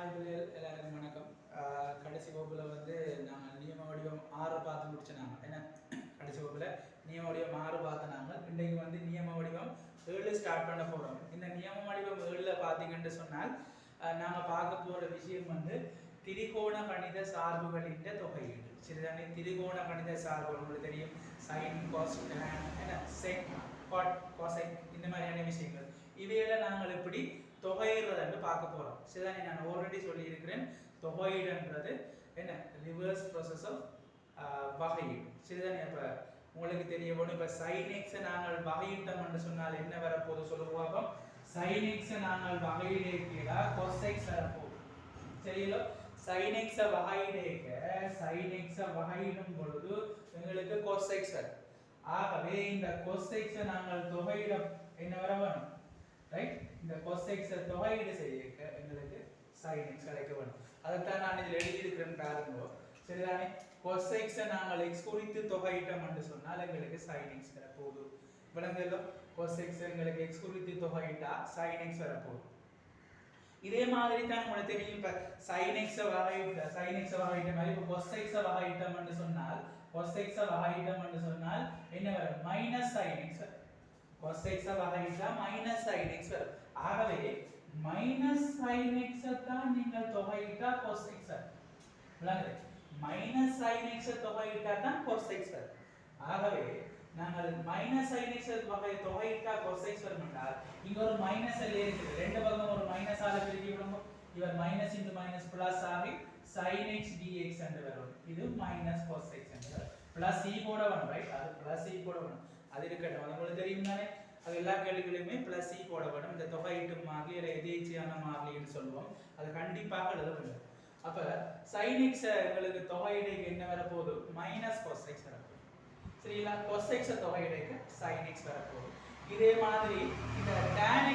Hi பிள்ளைகள் எல்லாருக்கும் வணக்கம். கடைசி வகுப்பில் வந்து நாங்கள் நியம வடிவம் ஆறு பார்த்து முடிச்சினாங்க என்ன? கடைசி வகுப்பில் நியம வடிவம் ஆறு பார்த்து நாங்கள் இன்றைக்கு வந்து நியம வடிவம் ஏழு ஸ்டார்ட் பண்ண போகிறோம் இந்த நியம வடிவம் ஏழில் பார்த்தீங்கன்னு சொன்னால் நாங்கள் பார்க்க போகிற விஷயம் வந்து திரிகோண கணித சார்புகளின் தொகையீடு. சரிதானே? திரிகோண கணித சார்பு உங்களுக்கு தெரியும். சைன் காஸ் என்ன? செக் காட் காசைக் இந்த மாதிரியான விஷயங்கள். இவையெல்லாம் நாங்கள் எப்படி தொகையிடுறதுன்னு பார்க்க போகிறோம் சரிதானே நான் ஆல்ரெடி சொல்லியிருக்கிறேன். தொகையீடுன்றது என்ன? ரிவர்ஸ் ப்ராசஸ் ஆஃப் வகையீடு. சரிதானே இப்போ உங்களுக்கு தெரிய போகணும் இப்போ சைனிக்ஸை நாங்கள் வகையிட்டோம்னு சொன்னால் என்ன வரப்போகுது சொல்லுவாங்க சைனிக்ஸை நாங்கள் வகையிடா கொசைக்ஸ் வரப்போகுது. சரிங்களா சைனிக்ஸை வகையிடேக்க சைனிக்ஸை வகையிடும் பொழுது எங்களுக்கு கொசைக்ஸ் வரும். ஆகவே இந்த கொசைக்ஸை நாங்கள் தொகையிட என்ன வர வேணும் ரைட் இந்த கொசைக்ஸை தொகையீடு செய்ய எங்களுக்கு sin x கிடைக்க வேணும் அதைத்தான் நான் இதில் எழுதியிருக்கிறேன் பாருங்க. சரிதானே? கொசைக்ஸை நாங்கள் எக்ஸ் குறித்து தொகையிட்டோம் என்று சொன்னால் எங்களுக்கு sin x வரப்போகுது. விளங்குதோ கொசைக்ஸ் எங்களுக்கு எக்ஸ் குறித்து தொகையிட்டா sin x வரப்போகுது. இதே மாதிரி தான் உங்களுக்கு தெரியும். இப்போ sin x வகையிட்ட sin x வகையிட்ட மாதிரி இப்போ cos x வகையிட்டோம்னு சொன்னால் cos x வகையிட்டோம்னு சொன்னால் என்ன வரும்? மைனஸ் sin x வரும். cos x வகையிட்டா மைனஸ் sin x வரும். ஆகவே மைனஸ் சைன் x தான் நீங்கள் தொகையிட்டா cos எக்ஸ் விளங்குது. மைனஸ் சைன் x தொகையிட்டா தான் cos எக்ஸ் ஆகவே நாங்கள் மைனஸ் சைன் எக்ஸ் வகை தொகையிட்டா cos எக்ஸ் வரும் என்றால் இங்க ஒரு மைனஸ் எல்லே இருக்குது. ரெண்டு பக்கம் ஒரு மைனஸ் ஆல பிரிக்க விடுங்க இவர் மைனஸ் இன்டு மைனஸ் பிளஸ் ஆகி சைன் எக்ஸ் டிஎக்ஸ் என்று வரும். இது மைனஸ் cos எக்ஸ் என்று வரும். பிளஸ் e போட வேணும் ரைட் அது பிளஸ் இ e போட வேணும். அது இருக்கட்டும். அது உங்களுக்கு தெரியும் தானே அது எல்லா கேள்விகளையுமே பிளஸ் e போட இந்த தொகையீட்டு மாறி இல்லை எதேச்சியான மாறிலின்னு சொல்லுவோம். அது கண்டிப்பாக எழுத வேண்டும் அப்ப sin எங்களுக்கு தொகையீடு என்ன வரப்போகுது? மைனஸ் cos x வரப்போகுது. சரிங்களா? cos x தொகையிடைக்கு sin x வரப்போகுது. இதே மாதிரி இந்த tan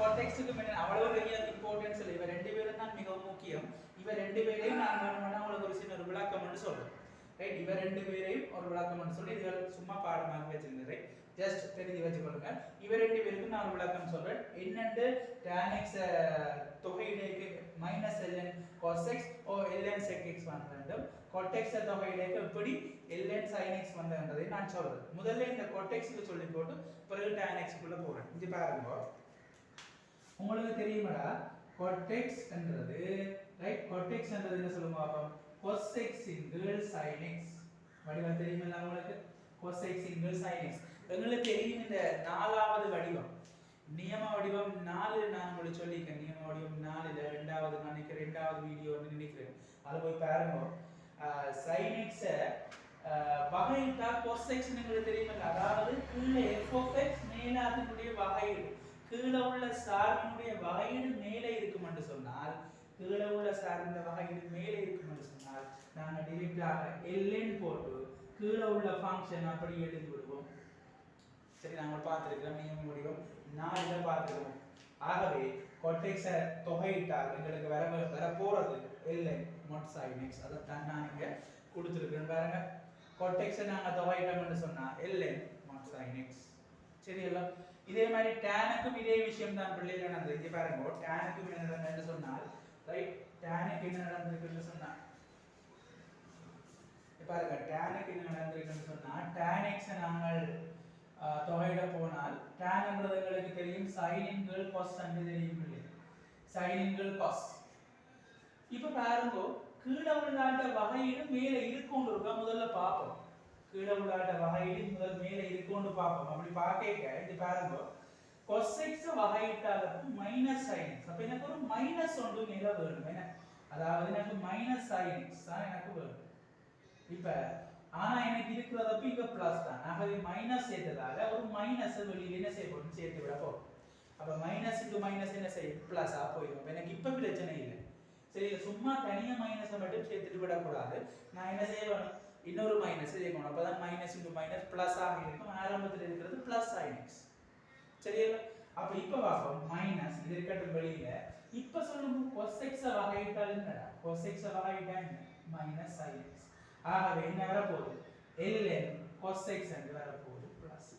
கொட்டெக்ஸுக்கும் க்கும் cot என்ன அவ்வளவு பெரிய இம்பார்ட்டன்ஸ் இல்லை. இவ ரெண்டு பேரும் தான் மிகவும் முக்கியம். இவ ரெண்டு பேரையும் நான் வேணும்னா உங்களுக்கு ஒரு சின்ன ஒரு விளக்கம்னு சொல்றேன். ரைட் இவ ரெண்டு பேரையும் ஒரு விளக்கம்னு சொல்லி இதுகள் சும்மா பாடமாக வச்சிருந்தேன் ரைட் ஜஸ்ட் தெரிஞ்சு வச்சுக்கொள்ளுங்க. இவ ரெண்டு பேருக்கும் நான் விளக்கம் சொல்றேன். என்னண்டு tan x தொகையிடைக்கு மைனஸ் ln cos x ஓ ln sec x வந்து வேண்டும். cot x தொகையிடைக்கு எப்படி? ln sin x வந்து நான் சொல்றேன். முதல்ல இந்த cot x க்கு சொல்லி போட்டு பிறகு tan x குள்ள போறேன். இங்க பாருங்க. உங்களுக்கு தெரியுமாடா? cot x என்றது ரைட் cot x என்றது என்ன சொல்லுங்க பாப்போம்? cos x sin x. வடிவம் தெரியுமா உங்களுக்கு? cos x into sin x. எங்களுக்கு தெரியும் இந்த நாலாவது வடிவம். நியம வடிவம் நாலு நான் உங்களுக்கு சொல்லியிருக்கேன். நியம வடிவம் நாலுல ரெண்டாவது நான் நினைக்கிறேன் ரெண்டாவது வீடியோன்னு நினைக்கிறேன். அதை போய் பாருங்க. sin x வகையிட்டா கொஸ் x உங்களுக்கு தெரியுமா அதாவது கீழே எஃப் of எக்ஸ் மேல அதனுடைய வகையீடு. கீழே உள்ள சார்பினுடைய வகையீடு மேலே இருக்கும் என்று சொன்னால் கீழே உள்ள சார்ந்த வகையீடு மேலே இருக்கும் என்று சொன்னால் நாங்க டிரெக்டாக ln போட்டு கீழே உள்ள ஃபங்க்ஷன் அப்படி எழுதி விடுவோம். சரி நாங்கள் பார்த்துருக்கிறோம் நியம முடிவும் நாலுல பார்த்துருக்கோம் ஆகவே கொட்டெக்ஸை தொகையிட்டால் எங்களுக்கு வர வர போகிறது இல்லை. மொட் சைனிக்ஸ் அதைத்தான் நான் இங்கே கொடுத்துருக்குறேன் பாருங்க. கொட்டெக்ஸை நாங்கள் தொகையிட்டோம்னு சொன்னால் இல்லை. மொட் சைனிக்ஸ் சரி இதே மாதிரி டேனுக்கும் இதே விஷயம் தான் பிள்ளைகள் நடந்தது. இங்கே பாருங்க டேனுக்கும் என்ன நடந்ததுன்னு சொன்னால் ரைட் டேனுக்கு என்ன நடந்திருக்குன்னு சொன்னால் பாருங்க டேனுக்கு என்ன நடந்திருக்குன்னு சொன்னால் டேனிக்ஸை நாங்கள் தொகையிட போனால் tan என்றது எங்களுக்கு தெரியும் sin இன்கள் cos என்று தெரியும் இல்லையா sin இன்கள் cos. இப்போ பாருங்க கீழே உள்ளாட்ட வகையீடு மேலே இருக்கும்னு இருக்கா முதல்ல பார்ப்போம் கீழே உள்ளாட்ட வகையீடு முதல் மேலே இருக்கும்னு பார்ப்போம் அப்படி பார்க்க இது பாருங்க கொசெக்ஸ் வகையிட்டாலும் மைனஸ் சைனிக்ஸ் அப்ப எனக்கு ஒரு மைனஸ் ஒன்று மேல வேணும் என்ன அதாவது எனக்கு மைனஸ் சைனிக்ஸ் தான் எனக்கு வேணும் இப்போ ஆனா எனக்கு இருக்கிறதப்ப இங்க பிளஸ் தான். ஆகவே மைனஸ் சேர்த்ததால ஒரு மைனஸ் வெளியில் என்ன செய்ய போறோம் சேர்த்து விட போறோம். அப்ப மைனஸ் இன்டு மைனஸ் என்ன செய்யும் பிளஸ் ஆ போயிடும் எனக்கு இப்ப பிரச்சனை இல்லை. சரி சும்மா தனியா மைனஸை மட்டும் சேர்த்துட்டு விடக்கூடாது. நான் என்ன செய்ய வேணும்? இன்னொரு மைனஸ் சேர்க்கணும் அப்பதான் மைனஸ் இன்டு மைனஸ் பிளஸ் ஆக இருக்கும். ஆரம்பத்தில் இருக்கிறது பிளஸ் சைனிக்ஸ் சரியா? அப்ப இப்ப பார்ப்போம். மைனஸ் இது இருக்கட்டும் வெளியில. இப்ப சொல்லுங்க cosx வகையிட்டால் என்னடா? cosx வகையிட்டா என்ன? மைனஸ் sin ஆகவே என்ன வரப்போகுது? Ln cosx என்று வரப்போகுது. பிளஸ்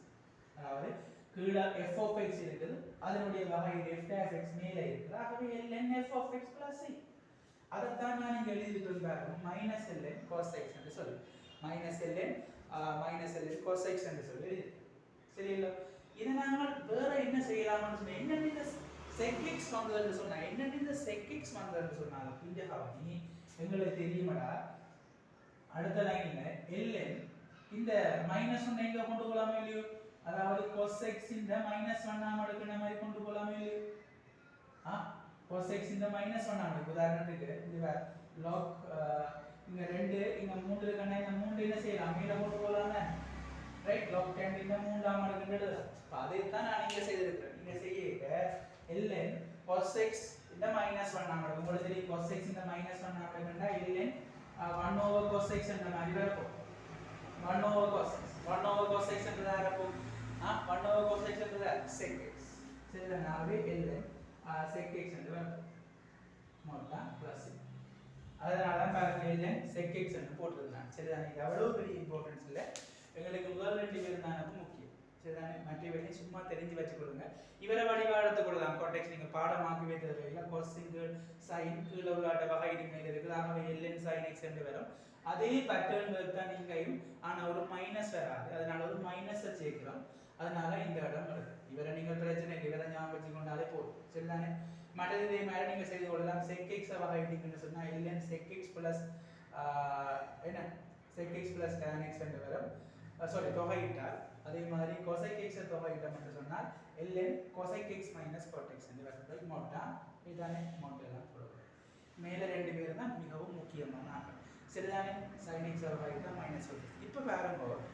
அதாவது கீழே f of x இருக்குது. அதனுடைய வகை f dash x மேலே இருக்குது. ஆகவே ln f of x plus c. அதைத்தான் நான் இங்கே எழுதிட்டு பாருங்க மைனஸ் எல்என் எக்ஸ் என்று சொல்லி. Minus L N minus L N x என்று சொல்லி. சரியில்லை? இதை நாங்கள் வேற என்ன செய்யலாம்னு சொன்னால் என்னென்ன இந்த செக்கிக்ஸ் வந்ததுன்னு சொன்னால் என்னென்ன இந்த செக்கிக்ஸ் வந்ததுன்னு சொன்னாலும் இந்த கவனி எங்களுக்கு தெரியுமாடா? அடுத்த லைன்ல ln இந்த மைனஸ் ஒன்று எங்க கொண்டு போகலாமே இல்லையோ? அதாவது cos x இந்த மைனஸ் ஒன்னாம எடுக்கிற மாதிரி கொண்டு போகலாமே இல்லையோ? ஆ cos x இந்த மைனஸ் ஒன்னாம இருக்கு உதாரணத்துக்கு இந்த log இங்க ரெண்டு இங்க மூன்று இருக்கணும் இந்த மூன்று என்ன செய்யலாம்? மேல கொண்டு போகலாமே ரைட் log tan இந்த மூன்றாம் அடுக்குன்றது. அப்போ அதை தான் நான் இங்க செய்திருக்கிறேன். நீங்க செய்ய cos x இந்த மைனஸ் ஒன்னாம நாம உங்களுக்கு தெரியும் cos x இந்த மைனஸ் ஒன்னாம இருக்குன்னா ln one over cosec x என்ற மாதிரி இருக்கும் one over cosec x one over cosec x என்றதா இருக்கும் ஆ ஒன் ஓவர் கொசெக்ஸ் என்றதா செக் எக்ஸ் சரிதானாவே எல்என் செக் எக்ஸ் என்று வரும் மொத்தம் ப்ளஸ் அதனால தான் பாருங்க எல்என் செக் எக்ஸ் என்று போட்டிருந்தாங்க சரிதானே இது அவ்வளோ பெரிய இம்பார்ட்டன்ஸ் இல்லை எங்களுக்கு முதல் ரெண்டு பேர் தான் முக்கியம் சரிதானே மற்றவரையும் சும்மா தெரிஞ்சு வச்சுக்கொள்ளுங்க இவரை வடிவா எடுத்துக்கொள்ளலாம் கான்டெக்ட் நீங்கள் பாடமாக்கவே தேவையில்லை கொஸ்டின்கள் சைன் கீழே உள்ளாட்ட வகை மேல இருக்குது. ஆகவே எல்என் சைன் எக்ஸ் என்று வரும். அதே பேட்டர்ன் தான் நீங்கையும் ஆனால் ஒரு மைனஸ் வராது. அதனால ஒரு மைனஸை சேர்க்கிறோம். அதனால இந்த இடம் வருது இவரை நீங்கள் பிரச்சனை இல்லை. இவரை ஞாபகம் வச்சுக்கொண்டாலே போதும். சரிதானே? மற்றது இதே மாதிரி நீங்கள் செய்து கொள்ளலாம். செக் எக்ஸ் வகைட்டிங்கன்னு சொன்னால் L N sec x plus என்ன? Sec x plus tan x என்று வரும். சாரி தொகையிட்டால் அதே மாதிரி கொசைக் எக்ஸை தொகையிட்ட மட்டும் சொன்னால் L N cosec x minus cot x இந்த வரும் மொட்டா இதானே மொட்டையெல்லாம் கொடுக்கும். மேலே ரெண்டு பேர் தான் மிகவும் முக்கியமான ஆட்கள். சரிதானே சைன் எக்ஸ் தொகையிட்ட மைனஸ் இப்போ பாருங்க.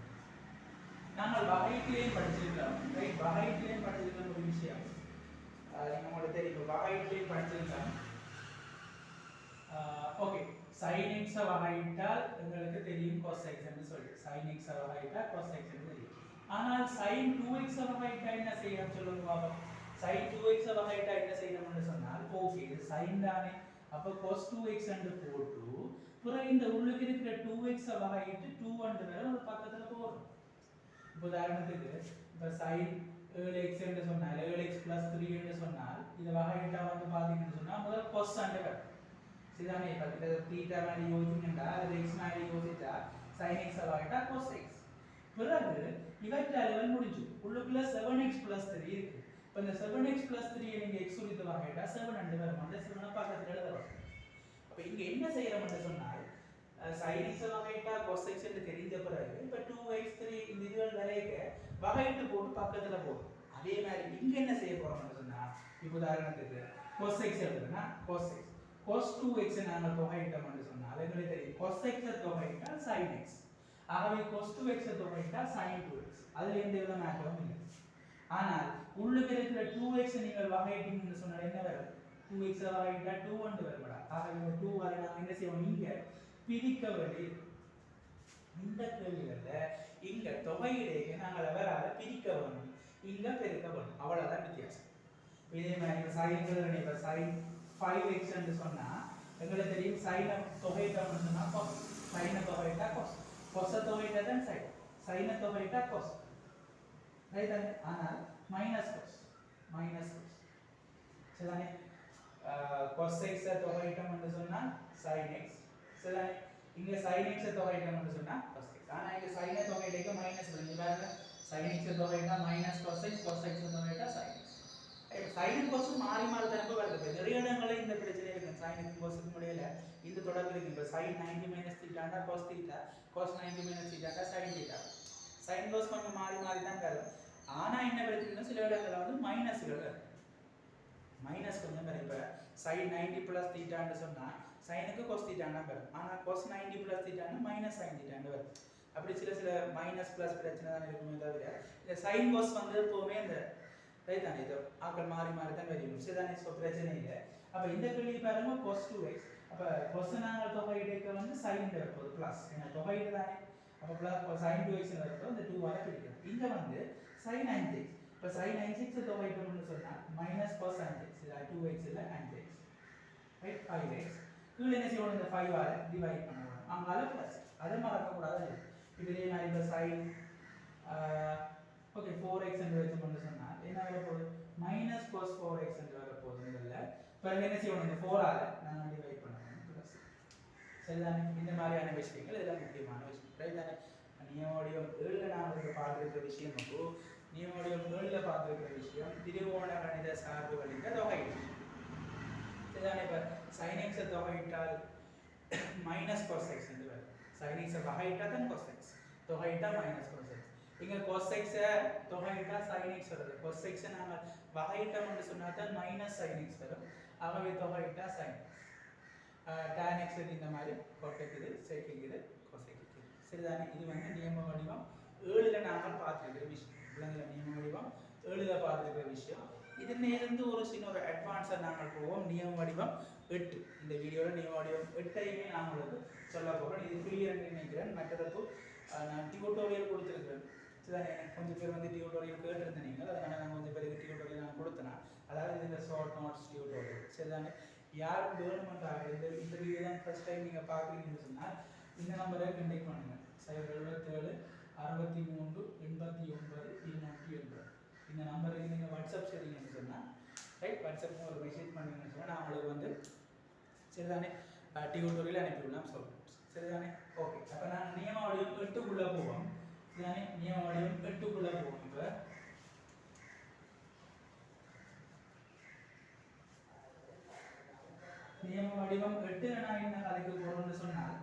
நாங்கள் வகைட்டிலேயும் படிச்சிருக்கோம் ரைட் வகைட்டிலேயும் படிச்சிருக்கிற ஒரு விஷயம். ஆஹ் உங்களுக்கு தெரியும். வகைட்டிலேயும் படிச்சிருக்கோம் ஓகே சைன் x வகையிட்டால் எங்களுக்கு தெரியும் cos என்று சொல்லி. sin x அ வகையிட்டால் என்று தெரியும். ஆனால் sin 2x அ என்ன செய்யணும் சொல்லுங்க பாப்போம். sin 2x அ என்ன செய்யணும்னு சொன்னால் ஓகே இது sin தானே. அப்ப cos 2x என்று போட்டு பிறகு இந்த உள்ளுக்கு இருக்கிற 2x அ வகையிட்டு 2 என்று வேற ஒரு பக்கத்துல போறோம் இப்போ உதாரணத்துக்கு இப்போ sin 7x என்று சொன்னால் 7x 3 என்று சொன்னால் இதை வகையிட்டா வந்து பாத்தீங்கன்னு சொன்னா முதல்ல cos அண்டு வரும் சரிதானே? இப்போ இந்த தீட்டா மாதிரி யோசிச்சுட்டா அது x மாதிரி யோசிச்சா sin x ஆகிட்டா cos x. பிறகு இவற்றை லெவல் முடிஞ்சு. உள்ளுக்குள்ள 7x plus 3 இருக்கு. இப்போ இந்த செவன் எக்ஸ் பிளஸ் த்ரீ நீங்க எக்ஸ் உரித்து வாங்கிட்டா செவன் அண்டு வரும். அந்த 7 பக்கத்துல வரும். அப்ப இங்க என்ன செய்யறோம்னு சொன்னால் சைன் sin x வகையிட்டா cos என்று தெரிஞ்ச பிறகு இப்போ 2x 3 இந்த இதுகள் வரைக்க வகைட்டு போட்டு பக்கத்துல போடும். அதே மாதிரி இங்க என்ன செய்ய போறோம்னு சொன்னா இப்போ உதாரணத்துக்கு கொஸ் எக்ஸ் எழுதுனா எக்ஸ் x. டூ 2x நாங்கள் தொகையிட்டோம்னு அதே மாதிரி தெரியும். கொஸ் x தொகையிட்டா சைன் எக்ஸ் ஆகவே cos 2x தொகையிட்டா sin 2x அதுல எந்த வித மாற்றமும் இல்லை. ஆனால் உள்ளுக்கு இருக்கிற 2x நீங்கள் வகையிட்டீங்கன்னு சொன்னால் என்ன வரும்? 2x வகையிட்டா 2 வந்து வரும்டா. ஆகவே இந்த 2 வரை நாம் என்ன செய்வோம்? இங்க பிரிக்க வேண்டியது இந்த கேள்விகளில் இங்க தொகையிடையே நாங்கள் அவரால பிரிக்க வேணும் இங்க பெருக்க வேணும் அவ்வளவுதான் வித்தியாசம். இதே மாதிரி சைன்கள் இப்போ சைன் ஃபைவ் எக்ஸ் என்று எங்களுக்கு தெரியும். சைனை தொகையிட்டோம்னு சொன்னால் சைனை தொகையிட்டா கொஸ் கொச தொகையிட்டா தான் சைன் சைனை தொகையிட்டா கொஸ் ரைட் ஆனால் மைனஸ் கொஸ் மைனஸ் கொஸ் சரிதானே கொஸ் எக்ஸை தொகையிட்டோம் என்று சொன்னா சைன் எக்ஸ் சரிதானே இங்க சைன் எக்ஸை தொகையிட்டோம் என்று சொன்னா கொஸ் எக்ஸ் ஆனா இங்க சைனை தொகையிட்டா மைனஸ் வந்து பாருங்க சைன் எக்ஸை தொகையிட்டா மைனஸ் கொஸ் எக்ஸ் கொஸ் எக்ஸை தொகையிட்டா சைன் எக்ஸ் சைனுக்கு கோஸும் மாறி மாறி திரும்ப வருது இப்போ நிறைய இடங்களில் இந்த பிரச்சனை இருக்கு சைனுக்கு கோஸுக்கு முடியல இந்த தொடர்பு இருக்கு இப்போ sine ninety minus தீட்டாண்டா cos theta cos ninety minus theta sin theta sine cos கொஞ்சம் மாறி மாறி தான் வரும் ஆனா என்ன பிரச்சனைனா சில இடங்கள்ல வந்து மைனஸ்கள் வரும் மைனஸ் கொஞ்சம் வரும். இப்போ சைன் நைன்டி ப்ளஸ் தீட்டான்னு சொன்னா சைனுக்கு கோஸ் தான் வரும். ஆனா கோஸ் நைன்டி ப்ளஸ் தீட்டான்னு மைனஸ் சைன் தீட்டாண்டு வரும். அப்படி சில சில மைனஸ் ப்ளஸ் பிரச்சனை தான் இருக்குமே தவிர இந்த சைன் கோஸ் வந்து எப்போவுமே இந்த ரைட் தானே? இது ஆக்கள் மாறி மாறி தான் வரும். சரிதானே ஸோ பிரச்சனை இல்லை. அப்போ இந்த கேள்வி பாருங்க கொஸ் டூ எக்ஸ் அப்போ கொஸ் நாங்கள் தொகையிடைக்க வந்து சைன் வரப்போகுது ப்ளஸ் ஏன்னா தொகையிடு தானே? அப்போ ப்ளஸ் சைன் டூ எக்ஸ் இருக்கிறோம் இந்த டூ வர பிடிக்கும் இங்கே வந்து சைன் நைன் சிக்ஸ் இப்போ சைன் நைன் சிக்ஸ் தொகையிட்டோம்னு சொன்னால் மைனஸ் கொஸ் நைன் சிக்ஸ் இல்லை டூ எக்ஸ் இல்லை nine six right five x கீழே என்ன செய்யணும்? இந்த ஃபைவ் ஆல டிவைட் பண்ணணும். அங்கால ப்ளஸ் அதை மறக்கக்கூடாது. இப்போ நான் மாதிரி இப்போ சைன் ஓகே ஃபோர் எக்ஸ் என்று வச்சோம்னு சொன்னால் என்ன வர போகுது? மைனஸ் கோஸ் ஃபோர் எக்ஸ் என்று வர போகுது முதல்ல பிறகு என்ன செய்யணும்? இந்த ஃபோரால் நாங்கள் டிவைட் சரிதானே இந்த மாதிரியான விஷயங்கள் இதெல்லாம் முக்கியமான விஷயம் சரிதானே தானே ஏழில் ஏழுல நாங்கள் பார்த்துருக்கிற விஷயம் அப்போ நியமோடியம் ஏழில் பார்த்துருக்கிற விஷயம் திருவோண கணித சார்புகளின் தொகையீடு சரிதானே இப்போ? சைனிக்ஸை தொகையிட்டால் மைனஸ் கொசெக்ஸ் என்று வரும். சைனிக்ஸை வகையிட்டா தான் கொசெக்ஸ் தொகையிட்டா மைனஸ் கொசெக்ஸ் இங்கே கொசெக்ஸை தொகையிட்டா சைனிக்ஸ் வருது. கொசெக்ஸை நாங்கள் வகையிட்டோம்னு சொன்னால் தான் மைனஸ் சைனிக்ஸ் வரும். ஆகவே தொகையிட்டா சைனிக்ஸ் டேன் x இந்த மாதிரி கொட்டைக்குது சேர்க்குது கொசைக்குது சரிதானே? இது வந்து நியம வடிவம். ஏழுல நாங்கள் பார்த்துருக்கிற விஷயம். விலங்குல நியம வடிவம். ஏழுல பார்த்துருக்கிற விஷயம். இதுல இருந்து ஒரு சின்ன ஒரு அட்வான்ஸாக நாங்கள் போவோம். நியம வடிவம் எட்டு. இந்த வீடியோவில் நியம வடிவம் எட்டையுமே நான் உங்களுக்கு சொல்ல போகிறோம் இது கிளியர் நினைக்கிறேன். மற்றதற்கு நான் டியூட்டோரியல் கொடுத்துருக்கிறேன். சரிதானே? எனக்கு கொஞ்சம் பேர் வந்து டியூட்டோரியல் கேட்டிருந்தீங்க. அதனால் நான் கொஞ்சம் பேருக்கு டியூட்டோரியல் நான் கொடுத்தேன். அதாவது இந்த ஷார்ட் நோட்ஸ் டியூட்டோரியல் சரிதானே? யார் கவர்மெண்ட் இந்த இந்த வீடியோ தான் ஃபர்ஸ்ட் டைம் நீங்கள் பார்க்குறீங்கன்னு சொன்னால் இந்த நம்பரை கண்டெக்ட் பண்ணுங்கள் சைபர் எழுபத்தேழு அறுபத்தி மூன்று எண்பத்தி ஒன்பது இருநூற்றி எண்பது. இந்த நம்பருக்கு நீங்கள் வாட்ஸ்அப் செய்றீங்கன்னு சொன்னால் ரைட் வாட்ஸ்அப் ஒரு மெசேஜ் பண்ணீங்கன்னு சொன்னால் நான் உங்களுக்கு வந்து சரிதானே? டியூட்டோரியல் அனுப்பிவிடலாம். சொல்கிறேன் சரிதானே? ஓகே அப்போ நான் நியமாவளியும் எட்டுக்குள்ளே போவோம். சரிதானே? நியமாவளியும் எட்டுக்குள்ளே போவோம். இப்போ நியம வடிவம் எட்டு ரெண்டாயிரம் என்ன கதைக்க போறோம்னு சொன்னால்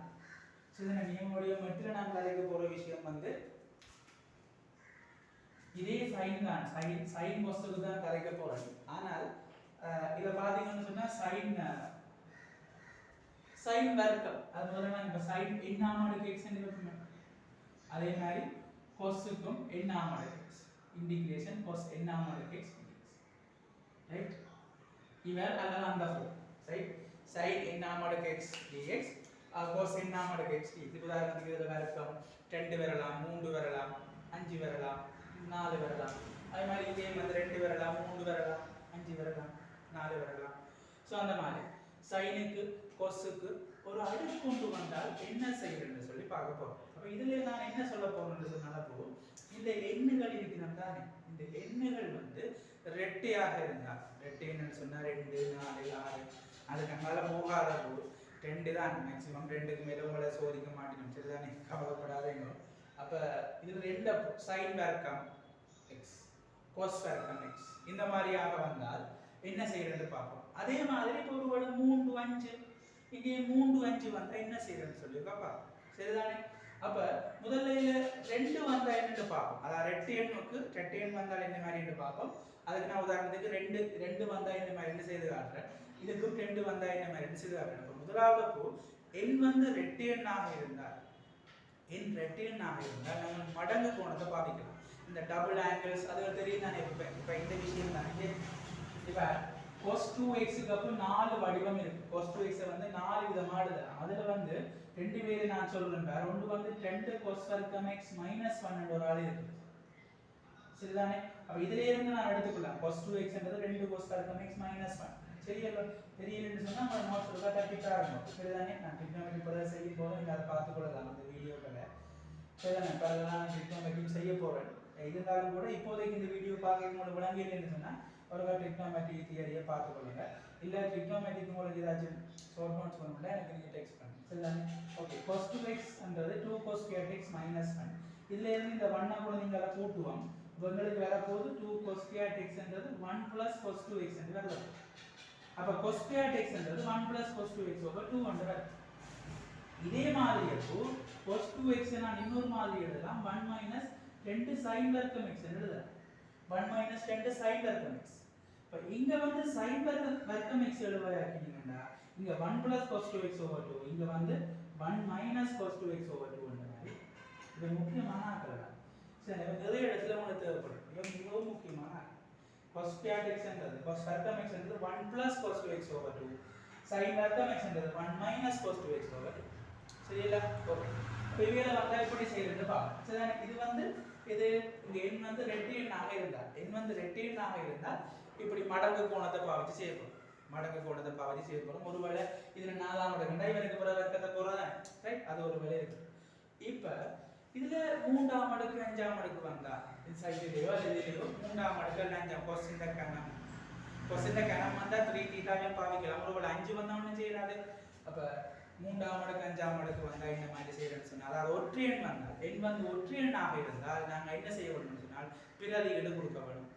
சிதன நியம வடிவம் எட்டு நான் கதைக்க போற விஷயம் வந்து இதே சைன் தான் சைன் சைன் வஸ்துக்கு தான் கதைக்க போறேன் ஆனால் இதை பார்த்தீங்கன்னு சொன்னா சைன் சைன் வர்க்கம் அது முதல்ல நான் இப்போ சைன் எண்ணாமடுக்கு எக்ஸ் வைப்போமே அதே மாதிரி கொஸுக்கும் எண்ணாமடுக்கு எக்ஸ் இன்டிகிரேஷன் கொஸ் எண்ணாமடுக்கு எக்ஸ் ரைட் இவர் அல்லது அந்த ஃபோர் ரைட் sin n நாமடுக்கு x dx cos n நாமடுக்கு x dx இது உதாரணத்துக்கு இதில் வர்க்கம் ரெண்டு வரலாம் மூன்று வரலாம் அஞ்சு வரலாம் நாலு வரலாம். அதே மாதிரி இதே வந்து ரெண்டு வரலாம் மூன்று வரலாம் அஞ்சு வரலாம் நாலு வரலாம். ஸோ அந்த மாதிரி. சைனுக்கு கொசுக்கு ஒரு அடுக்கு கொண்டு வந்தால் என்ன செய்யறதுன்னு சொல்லி பார்க்க போறோம். அப்போ இதுல நான் என்ன சொல்ல போறேன்னு சொன்னாலப்போ இந்த எண்ணுகள் இருக்கிறோம் தானே. இந்த எண்ணுகள் வந்து ரெட்டையாக இருந்தால் ரெட்டைன்னு சொன்னா ரெண்டு நாலு ஆறு. அதுக்கு மேலே போகாத போது ரெண்டு தான் மேக்ஸிமம் ரெண்டுக்கு மேலே உங்களை சோதிக்க மாட்டேன் சரிதானே? கவலைப்படாதீங்க. அப்ப இது ரெண்டு சைன் வர்க்கம் எக்ஸ் கோஸ் வர்க்கம் எக்ஸ் இந்த மாதிரியாக வந்தால் என்ன செய்யறது பார்ப்போம். அதே மாதிரி இப்போ ஒரு மூன்று அஞ்சு. இங்கே மூன்று அஞ்சு வந்தா என்ன செய்யறதுன்னு சொல்லி பார்ப்போம். சரிதானே? அப்ப முதல்ல ரெண்டு வந்தால் என்னன்னு பார்ப்போம். அதாவது ரெட்டு எண்ணுக்கு ரெட்டு எண் வந்தால் என்ன மாதிரி பார்ப்போம். அதுக்கு நான் உதாரணத்துக்கு ரெண்டு ரெண்டு வந்தால் என்ன மாதிரி? என்ன செய்து காட்டுறேன். இதுக்கும் ரெண்டு வந்தா என்ன மாதிரி? என்ன செய்து முதலாவது அப்போ எண் வந்து ரெட்டு எண்ணாக இருந்தால் என் ரெட்டு எண்ணாக இருந்தால் நம்ம மடங்கு கோணத்தை பாதிக்கலாம். இந்த டபுள் ஆங்கிள்ஸ் அது தெரியும் தானே? இப்போ இப்போ இந்த விஷயம் தானே? இப்போ cos 2x அப்புறம் நாலு வடிவம் இருக்கு. cos 2x வந்து நாலு விதமா எழுதலாம். அதுல வந்து ரெண்டு பேரு நான் சொல்றேன் பாரு. ஒன்று வந்து ரெண்டு cos வர்க்கம் x மைனஸ் பன்னெண்டு ஒரு ஆள் இருக்கு. சரிதானே? அப்ப இதுல இருந்து நான் எடுத்துக்கலாம் cos 2x என்றது ரெண்டு cos வர்க்கம் x மைனஸ் ஒன் தெரியல தெரியலன்னு சொன்னா நம்ம நோட்ஸ் இருக்கா தப்பிட்டா இருக்கணும் சரிதானே? நான் டிக்னோமெட்ரி தான் செய்ய போகிறோம் நீங்கள் அதை பார்த்துக்கொள்ளலாம் அந்த வீடியோக்களை சரிதானே? இப்போ அதெல்லாம் நான் டிக்னோமெட்ரி செய்ய போகிறேன் இருந்தாலும் கூட இப்போதைக்கு இந்த வீடியோ பார்க்க உங்களுக்கு விளங்கலைன்னு சொன்னால் ஒருக்கா ட்ரிக்னோமேட்டிக் தியரியை பார்த்துக்கொள்ளுங்க இல்லை ட்ரிக்னோமேட்டிக் உங்களுக்கு ஏதாச்சும் ஷோர்ட் நோட்ஸ் வேணும்னா எனக்கு நீங்கள் டெக்ஸ்ட் பண்ணுங்க. சரிதானே? ஓகே cos 2xன்றது டூ cos கேட்டிக்ஸ் மைனஸ் ஒன் இதுலேருந்து இந்த ஒன்னை கூட நீங்கள் அதை கூட்டுவோம் உங்களுக்கு வர போது டூ கொஸ்கியாட்டிக்ஸ்ன்றது ஒன் ப்ளஸ் cos 2x என்று வருது அப்ப cos squared x என்றது 1 plus cos 2x over two வந்து இதே மாதிரி அப்போ cos 2x நான் இன்னொரு மாதிரி எழுதலாம். ஒன் மைனஸ் ரெண்டு sin வர்க்கம் x எழுதலாம். ஒன் மைனஸ் ரெண்டு sin வர்க்கம் x. இப்ப இங்க வந்து sin வர்க்கம் x எழுவாக்கினீங்கன்னா இங்க 1 plus cos 2x over 2 இங்க வந்து 1 minus cos 2x over 2 என்ற மாதிரி இது முக்கியமான ஆக்கள் சரி இவன் நிறைய இடத்துல உங்களுக்கு தேவைப்படும். இவன் மிகவும் முக்கியமான cos squared x என்றது cos அர்த்தம் x என்றது one plus cos 2x over two sine x என்றது one minus cos 2x over two சரிங்களா இப்போ இவையில வந்தா எப்படி செய்யறது பார்ப்போம் சரிதானே? இது வந்து இது இங்க எண் வந்து ரெட்டு எண்ணாக இருந்தால் எண் வந்து ரெட்டு எண்ணாக இருந்தால் இப்படி மடங்கு கோணத்தை பாவிச்சு செய்யப்படும் மடங்கு கோணத்தை பாவிச்சு செய்யப்படும் ஒருவேளை இதுல நாலாம் மடங்குண்டா இவனுக்கு பிற வர்க்கத்தை போறதான் ரைட் அது ஒரு வேலை இருக்கு. இப்போ இதுல மூன்றாம் அடுக்கு அஞ்சாம் அடுக்கு வந்தா? இது சைட்லயோ மூன்றாம் அடுக்கு அஞ்சாம்? கொஸ்டின் கணம் கொஸ்டின் கணம் வந்தா த்ரீ தீட்டாவையும் பாவிக்கலாம். ஒரு அஞ்சு வந்தா ஒன்றும் செய்யறாது. அப்ப மூன்றாம் அடுக்கு அஞ்சாம் அடுக்கு வந்தா இந்த மாதிரி செய்யறேன்னு சொன்னால் அதாவது ஒற்றை எண் வந்தால் எண் வந்து ஒற்றை எண்ணாக இருந்தால் நாங்கள் என்ன செய்ய வேணும்னு சொன்னால் பிரதியீடு கொடுக்க வேணும்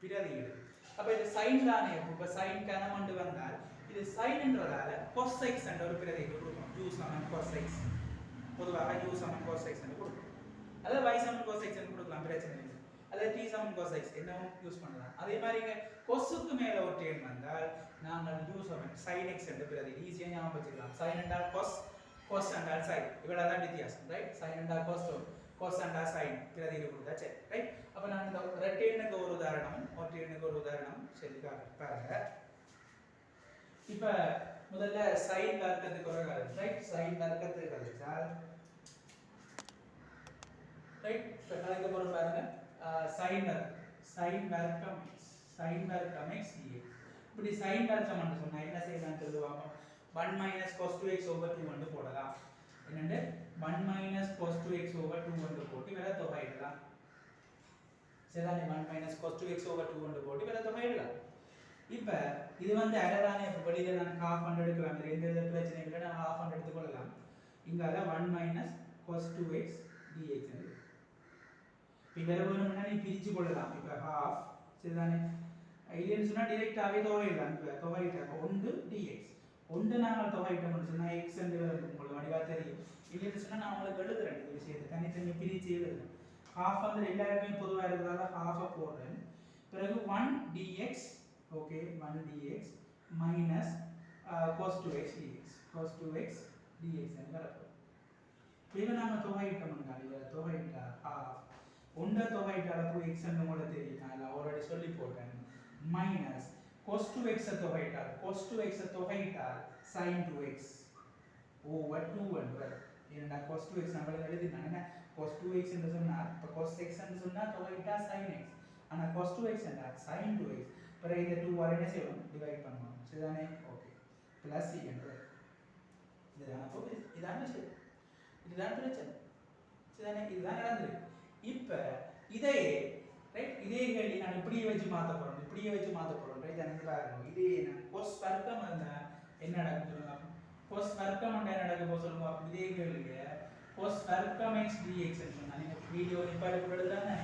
பிரதியீடு அப்ப இது சைன் தானே? இப்ப சைன் கனமண்டு வந்தால் இது சைன்ன்றதால கொசைக்ஸ் என்ற ஒரு பிரதியீடு கொடுக்கணும். டூ செவன் கொசைக்ஸ் பொதுவாக யூ சமன் கொசைக்ஸ் என்று கொடுக்கலாம். அதாவது வை சமன் கொசைக்ஸ் என்று கொடுக்கலாம் பிரச்சனை இல்லை. அல்லது டி சமன் கொசைக்ஸ் என்னவும் யூஸ் பண்ணலாம். அதே மாதிரி இங்கே கொசுக்கு மேலே ஒரு எண் வந்தால் நாங்கள் யூ சமன் சைன் எக்ஸ் என்று பிரதி ஈஸியாக ஞாபகம் வச்சுக்கலாம். சைன் என்றால் கொஸ் கொஸ் என்றால் சைன் இவ்வளோ தான் வித்தியாசம் ரைட் சைன் என்றால் கொஸ் கொஸ் என்றால் sin. பிரதி கொடுத்தா சரி ரைட் அப்ப நான் இந்த ரெட்டை ஒரு உதாரணம் ஒற்றை ஒரு உதாரணம் சரி பாருங்க. இப்ப முதல்ல சைன் வர்க்கத்துக்கு ஒரு கதை ரைட் சைன் வர்க்கத்துக்கு கழிச்சால் ரைட் இப்போ கணக்கு பாருங்க. சைன் சைன் வர்க்கம் சைன் வர்க்கம் எக்ஸ் டிஎக்ஸ் இப்படி சைன் வர்க்கம் சொன்னா என்ன செய்யலாம் சொல்லுவாங்க one minus cos two x over two வந்து போடலாம். என்னண்டு? 1 minus cos two x over two வந்து போட்டு வேற தொகையிடலாம் சரிதானே? 1 minus cos two x over two வந்து போட்டு வேற தொகையிடலாம் இப்போ இது வந்து அடரானே இப்போ வெளியில் நான் ஹாஃப் ஹண்ட்ரட் எடுக்கலாம் வேண்டியது எந்த வித பிரச்சனை இல்லை. நான் ஹாஃப் ஹண்ட்ரட் எடுத்துக்கொள்ளலாம் அதான் one minus cos two x d x இப்போ வேற வேணும்னா நீ பிரிச்சு கொள்ளலாம். இப்போ ஹாஃப் சரிதானே? இல்லைன்னு சொன்னால் டிரெக்டாகவே தொகையிடலாம். இப்போ தொகையிட்டாங்க ஒன்று டிஎக்ஸ் ஒன்று நாங்கள் தொகையிட்டோம்னு சொன்னால் எக்ஸ் என்று உங்களுக்கு வடிவாக தெரியும். இல்லைன்னு சொன்னால் நான் உங்களுக்கு எழுதுறேன் இந்த விஷயத்தை. தனித்தனி பிரித்து எழுதுறேன். ஹாஃப் வந்து எல்லாருக்குமே பொதுவாக இருக்கிறதால ஹாஃபை போடுறேன். பிறகு one d x okay one d x minus cos two x d x cos two x d x என்று வரப்போம் இதை நாம தொகையிட்டோம்னு இதில் தொகையிட்டா ஹாஃப் உண்ட தொகையிட்டால போய் எக்ஸ் கூட தெரியும் நான் ஆல்ரெடி சொல்லி போட்டேன். மைனஸ் cos 2x தொகையிட்டால் cos 2x தொகையிட்டால் sin 2x ஓவர் 2 என்று ஏன்னா cos 2x நம்ம எழுதினாங்க என்ன? cos 2x என்று சொன்னா இப்போ cos x என்று சொன்னா தொகையிட்டா sin x. ஆனா cos 2x என்றால் sin 2x பிறகு இந்த 2 வரை என்ன செய்வோம் டிவைட் பண்ணுவோம் சரிதானே ஓகே பிளஸ் என்று இதுதான் அப்போ இதான விஷயம் இதுதான் பிரச்சனை சரிதானே இதுதான் நடந்திருக்கு இப்போ இதே ரைட் இதே கேள்வி நான் இப்படியே வச்சு மாற்ற போகிறோம் இப்படியே வச்சு மாற்ற போகிறோம் ரைட் எனக்கு பாருங்க இதே நான் கொஸ் வர்க்கம் அந்த என்ன நடக்கும் சொல்லுங்க கொஸ் வர்க்கம் என்ன நடக்க போக சொல்லுங்க அப்போ இதே கேள்விங்க கொஸ் வர்க்கம் எக்ஸ் டிஎக்ஸ் சொன்னா நீங்க வீடியோ எடுக்கிறது தானே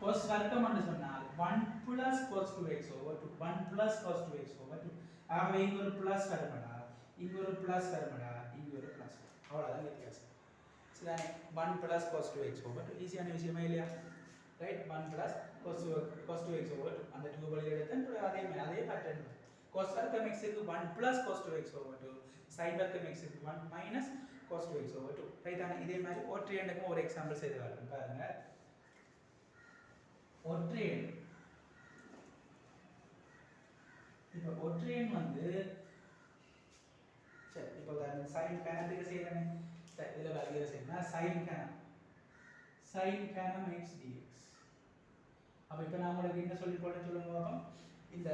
கொஸ் வர்க்கம் சொன்னால் one plus cos two x over two one plus cos two x over two ஆகவே இங்க ஒரு பிளஸ் வருமடா இங்க ஒரு பிளஸ் வருமடா இங்க ஒரு பிளஸ் அவ்வளவுதான் வித்தியாசம். சரிதானே? One plus cos two x over two ஈஸியான விஷயமா இல்லையா? Right one plus cos two cos two x over two அந்த டூ வழி எடுத்து அதே மாதிரி அதே பேட்டர்ன் காஸ் வர்க்கம் எக்ஸுக்கு one plus cos two x over two sine வர்க்கம் எக்ஸுக்கு one minus cos two x over two right இதே மாதிரி ஒற்றை எண்ணுக்கும் ஒரு எக்ஸாம்பிள் செய்து காட்டுறேன் பாருங்க. ஒற்றையன். இப்போ ஒற்றையன் வந்து சரி இப்போ சைன் கணத்துக்கு செய்யறேனே சரி இதில் வேறு செய்யணும் சைன் கணம் சைன் கணம் எக்ஸ் டிஎக்ஸ் அப்போ இப்போ நான் உங்களுக்கு என்ன சொல்லி போட்டேன் சொல்லுங்க பார்ப்போம் இந்த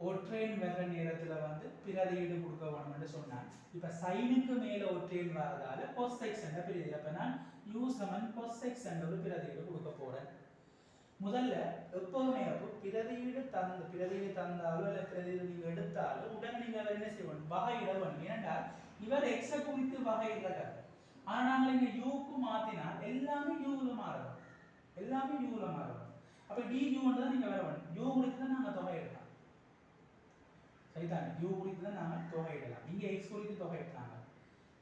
ஒற்றையன் வர்ற நேரத்தில் வந்து பிரதியீடு கொடுக்க வேணும்னு சொன்னான் இப்போ சைனுக்கு மேலே ஒற்றையன் வரதால கொஸ்எக்ஸ் என்ற பிரதியீடு அப்போ நான் யூ சமன் கொஸ்எக்ஸ் என்ற ஒரு பிரதியீடு கொடுக்க போகிறேன் முதல்ல எப்பவுமே அப்போ பிரதியீடு தந்த பிரதியீடு தந்தாலோ இல்லை பிரதியீடு நீங்க எடுத்தாலோ உடனே நீங்க அதை என்ன செய்யணும்? வகையிட வேணும் ஏனென்றால் இவர் எக்ஸை குறித்து வகையிடல ஆனால் நாங்கள் இங்க யூக்கு மாத்தினா எல்லாமே யூல மாறணும் எல்லாமே யூல மாறணும் அப்ப டி யூ தான் நீங்க வர வேணும் யூ குறித்து தான் நாங்க தொகையிடலாம் சரிதானே? யூ குறித்து தான் நாங்க தொகையிடலாம் இங்க எக்ஸ் குறித்து தொகையிடலாங்க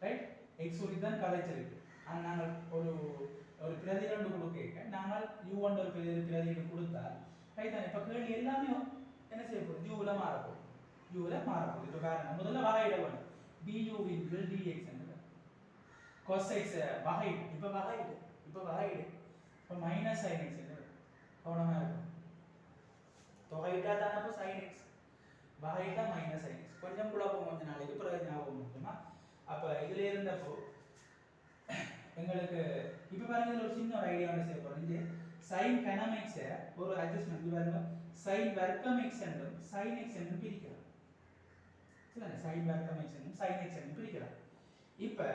ரைட் எக்ஸ் குறித்து தான் கலைச்சிருக்கு ஆனால் நாங்கள் ஒரு இரண்டு கொடுக்க நாங்கள் யூ ஒன் ஒரு பிரதி பிரதிரண்டு கொடுத்தால் ரைட்டான இப்போ கேள்வி எல்லாமே என்ன செய்ய போகுது? யூவில் மாறப்போகுது யூவில் மாறப்போகுது இப்போ காரணம் முதல்ல வகையிட வேணும் டியூவின் கீழ் டிஎக்ஸ் கொசைக்ஸ் வகையிடு இப்போ வகையிடு இப்போ வகையிடு இப்போ மைனஸ் சைன் எக்ஸ் கவனமாக இருக்கும் தொகையிட்டா தானே இப்போ சைன் எக்ஸ் வகையிட்டா மைனஸ் சைன் எக்ஸ் கொஞ்சம் குழப்பம் கொஞ்சம் நாளைக்கு பிறகு ஞாபகம் மட்டுமா அப்போ இதில் இருந்தப்போ எங்களுக்கு இப்போ பாருங்க ஒரு சின்ன ஒரு ஐடியா வந்து செய்ய போகிறோம் இது சைன் கனமெக்ஸை ஒரு அட்ஜஸ்ட்மெண்ட் பாருங்க சைன் வர்க்கம் எக்ஸ் என்றும் சைன் எக்ஸ் என்றும் பிரிக்கலாம். சரிதானே? சைன் வர்க்கம் எக்ஸ் என்றும் சைன் எக்ஸ் என்றும் பிரிக்கலாம். இப்போ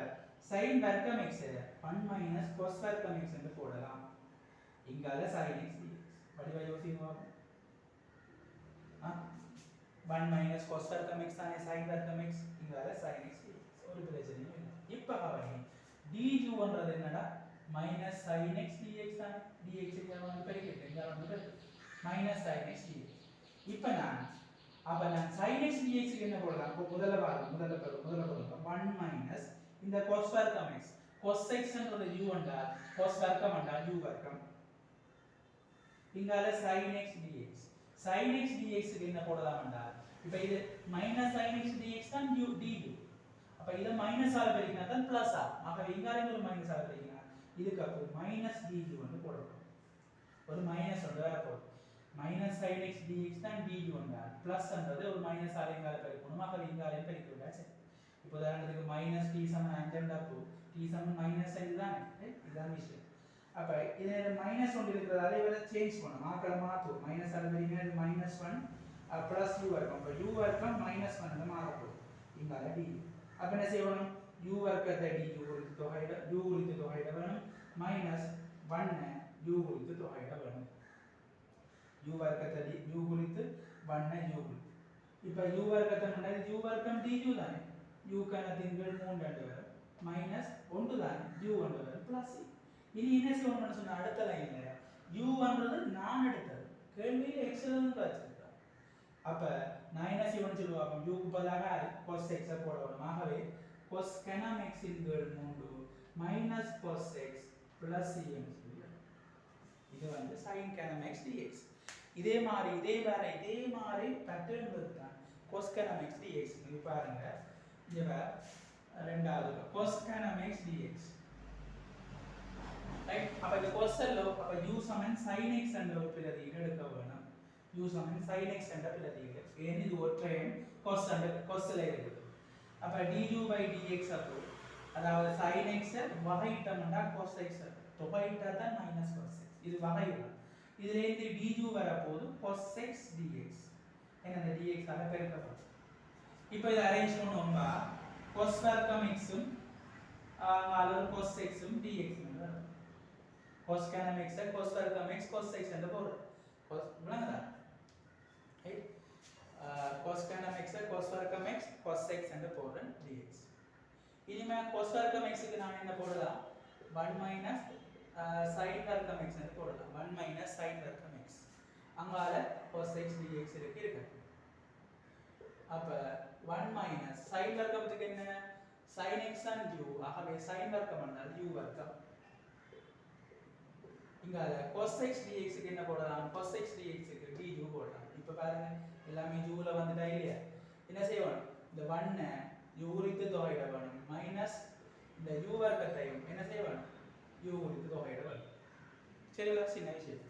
சைன் வர்க்கம் எக்ஸை ஒன் மைனஸ் கொஸ் வர்க்கம் எக்ஸ் என்று போடலாம். இங்கால சைன் எக்ஸ் டிஎக்ஸ் வடிவா யோசிங்க. ஒன் மைனஸ் கொஸ் வர்க்கம் எக்ஸ் தானே சைன் வர்க்கம் எக்ஸ் இங்கால sin x dx ஒரு பிரச்சனையும் இல்லை. இப்போ கவனி dUன்றது என்னடா? மைனஸ் sin x dx தான் dx இங்க வந்து பெருக்கிட்டு இங்க வந்து பெருக்கு மைனஸ் sin x dx. இப்போ நான் அப்ப நான் sin x dx க்கு என்ன போடலாம் இப்போ முதல்ல பாருங்க முதல்ல பாருங்க முதல்ல பாருங்க. 1 மைனஸ் இந்த cos வர்க்கம் x. cos x ன்றது u வந்தா cos வர்க்கம் வந்தா u வர்க்கம். இங்கால sin x dx. sin x dx க்கு என்ன போடலாம் போடலாம்டா இப்போ இது மைனஸ் sin x dx தான் u du அப்ப இத மைனஸ் ஆல பெருக்கினா தான் பிளஸ் ஆ ஆகவே இங்கால ஒரு மைனஸ் ஆல பெருக்கினா. இதுக்கு அப்போ மைனஸ் du வந்து போடணும் ஒரு மைனஸ் வந்து வேற போடும் மைனஸ் sin x dx தான் du வந்தால். பிளஸ் என்றது ஒரு மைனஸ் ஆல இங்கால பெருக்கணும். ஆகவே இங்கால பெருக்கி விட்டா சரி இப்போ உதாரணத்துக்கு மைனஸ் டி சமன் அஞ்சண்டா போ. டி சமன் மைனஸ் சைன் தான்? இதுதான் விஷயம். அப்ப இது மைனஸ் ஒன்று இருக்கிறதால இவரை சேஞ்ச் பண்ணும் மாக்களை மாற்றுவோம். மைனஸ் ஆல பெருக்கினா மைனஸ் ஒன் ப்ளஸ் யூ இருக்கும். இப்போ யூ இருக்கும் மைனஸ் ஒன் மாறப்போகுது. இங்கால டி அப்ப என்ன செய்யணும் யூ வர்க்கத்தை டி யூ குறித்து தொகையிட யூ குறித்து தொகையிட வேணும் மைனஸ் ஒன்னை யூ குறித்து தொகையிட வேணும் யூ வர்க்கத்தை டி யூ குறித்து ஒன்னை யூ குறித்து இப்போ யூ வர்க்கத்தை முன்னாடி யூ வர்க்கம் டி யூ தானே யூ கணத்தின் கீழ் மூன்று ரெண்டு வரும் மைனஸ் ஒன்று தானே யூ ஒன்று வரும் ப்ளஸ் இனி என்ன செய்யணும்னு சொன்ன அடுத்த லைன்ல யூன்றது நான் எடுத்தது கேள்வியில் எக்ஸல் வச்சிருக்கேன் அப்போ நான் என்ன செய்வேன்னு சொல்லுவாங்க யூக்கு பதிலாக கொஸ் எக்ஸை போடணும். ஆகவே கொஸ் கெனாம் எக்ஸின் கேள் மூன்று minus cos x plus CM இது வந்து சைன் கெனாம் எக்ஸ் டிஎக்ஸ் இதே மாதிரி இதே வேற இதே மாதிரி பேட்டர்ன் தான் கொஸ் கெனாம் எக்ஸ் டிஎக்ஸ் இது பாருங்க. இங்கே ரெண்டாவது கொஸ் கெனாம் எக்ஸ் டிஎக்ஸ் ரைட் அப்போ இந்த கொஸ்டல்லோ அப்போ யூ சமன் சைன் எக்ஸ் என்ற ஒரு பிரதியில் எடுக்க வேணும். U சமன் sin x என்ற பிரதியை ஏன் இது ஒற்றையன் கொஸ் என்ற கொஸ்ஸில் இருக்குது. அப்போ டியூ பை டிஎக்ஸ் அப்போ அதாவது சைன் x வகைட்டம்னா கொஸ் எக்ஸ் தொகையிட்டா தான் மைனஸ் கொஸ் எக்ஸ் இது வகையிடம் இதுலேருந்து இருந்து du வரப்போது கொஸ் எக்ஸ் டிஎக்ஸ் ஏன்னா அந்த டிஎக்ஸ் ஆல பெருக்கப்படும் இப்போ இதை அரேஞ்ச் பண்ணுவோம்பா கொஸ் வர்க்கம் எக்ஸும் உம் அல்லது cos x உம் dx உம் வரும். Cos கனம் x cos வர்க்கம் எக்ஸ் கொஸ் எக்ஸ் என்று போடுறோம் கொஸ் விளங்குதா? ரைட் uh, cos கனம் x cos வர்க்கம் x cos x என்று போடுறேன் dx. இனிமே cos வர்க்கம் x க்கு நான் என்ன போடலாம்? 1 மைனஸ் sin வர்க்கம் x என்று போடலாம். 1 மைனஸ் sin வர்க்கம் x. அங்கால cos x dx இருக்கு இருக்கு அப்ப 1 மைனஸ் sin வர்க்கத்துக்கு என்ன? sin x and u. ஆகவே sin வர்க்கம் என்றால் u வர்க்கம். இங்கால cos x dx க்கு என்ன போடலாம்? cos x dx க்கு இப்போ பாருங்க எல்லாமே ஜூல வந்துட்டா இல்லையா? என்ன செய்வோம் இந்த 1 u குறித்து தொகையிட வேணும் மைனஸ் இந்த யூ வர்க்கத்தையும் என்ன செய்வோம் u குறித்து தொகையிட வேணும் சரிங்களா? சின்ன விஷயம்.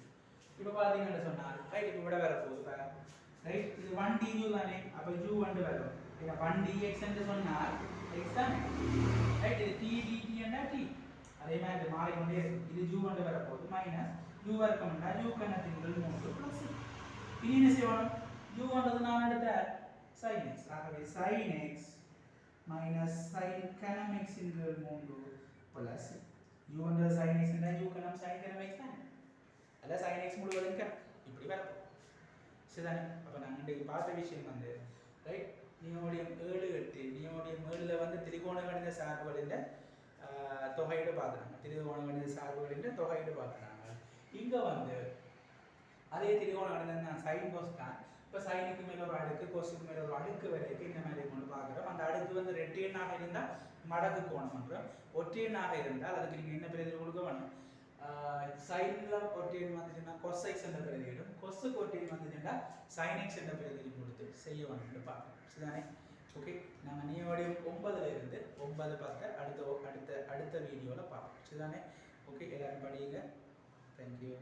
இப்போ பார்த்தீங்கன்னு சொன்னால் ரைட் இப்போ விட வர போகுது பாருங்க ரைட் இது ஒன் டி யூ தானே? அப்போ யூ வந்து வரும். ஏன்னா 1 dx என்று சொன்னால் எக்ஸ் தானே? ரைட் இது டி டி டி என்ன? டி அதே மாதிரி இது மாறிக்கொண்டே இருக்கும் இது யூ வந்து வர போகுது மைனஸ் யூ வர்க்கம்னா யூ கண்ணத்தின் கீழ் மூன்று பிளஸ் இனி என்ன செய்யணும் u வந்தது நான் எடுத்த sin x. ஆகவே sin x மைனஸ் sin கனம் x இன் மூன்று பிளஸ் u வந்தது sin x என்றா u கனம் sin கனம் x தானே? அல்ல sin x முழுவதும் கனம் இப்படி வரப்போகுது சரிதானே? அப்போ நாங்கள் இன்றைக்கு பார்த்த விஷயம் வந்து ரைட் நியோடியம் ஏழு எட்டு நியோடியம் ஏழில் வந்து திரிகோண கணித சார்புகளின் தொகையீடு பார்க்குறாங்க. திரிகோண கணித சார்புகளின் தொகையீடு பார்க்குறாங்க. இங்கே வந்து அதே திரிகோணம் கணிதம் நான் சைன் கோஸ் தான் இப்போ சைனுக்கு மேலே ஒரு அடுக்கு கோஸுக்கு மேலே ஒரு அடுக்கு வரைக்கும் இந்த மாதிரி கொண்டு பார்க்குறோம். அந்த அடுக்கு வந்து ரெண்டு எண்ணாக இருந்தால் மடங்கு கோணம் பண்ணுறோம் ஒற்றை எண்ணாக இருந்தால் அதுக்கு நீங்கள் என்ன பிரதி கொடுக்க வேணும் சைனில் ஒட்டியன் வந்துச்சுன்னா கொசைக்ஸ் என்ற பிரதியிடும் கொசுக்கு ஒட்டியன் வந்துச்சுன்னா சைனெக்ஸ் என்ற பிரதியிடும் கொடுத்து செய்ய வேணும்னு பார்க்கணும் சரிதானே? ஓகே நம்ம நியோடியம் ஒன்பதுல இருந்து ஒன்பது பத்து அடுத்த அடுத்த அடுத்த வீடியோவில் பார்ப்போம். சரிதானே? ஓகே எல்லாரும் படியுங்க. தேங்க்யூ